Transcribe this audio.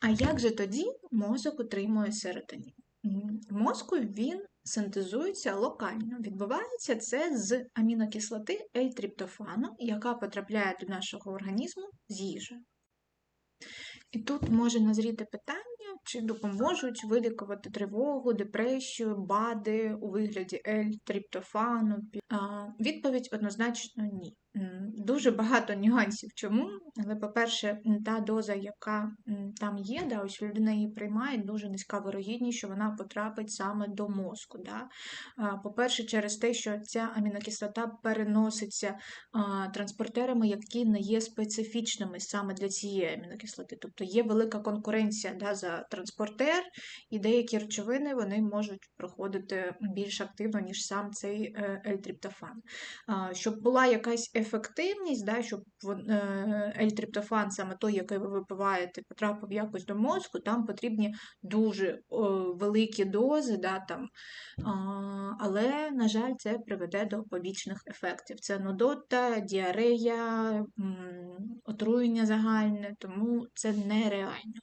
А як же тоді мозок отримує серотонін? Мозку він синтезується локально. Відбувається це з амінокислоти L-триптофану, яка потрапляє до нашого організму з їжі. І тут може назріти питання, чи допоможуть вилікувати тривогу, депресію, БАДи у вигляді L-триптофану. Відповідь однозначно ні. Дуже багато нюансів чому, але, по-перше, та доза, яка там є, да, ось людина її приймає, дуже низька вирогідність, що вона потрапить саме до мозку. Да. По-перше, через те, що ця амінокислота переноситься транспортерами, які не є специфічними саме для цієї амінокислоти. Тобто є велика конкуренція да, за транспортер, і деякі речовини вони можуть проходити більш активно, ніж сам цей е, L-триптофан. Щоб була якась ефективність, да, щоб вон- е, саме той, який ви випиваєте, потрапив якось до мозку, там потрібні дуже великі дози, да, там, але, на жаль, це приведе до побічних ефектів. Це нудота, діарея, отруєння загальне, тому це нереально.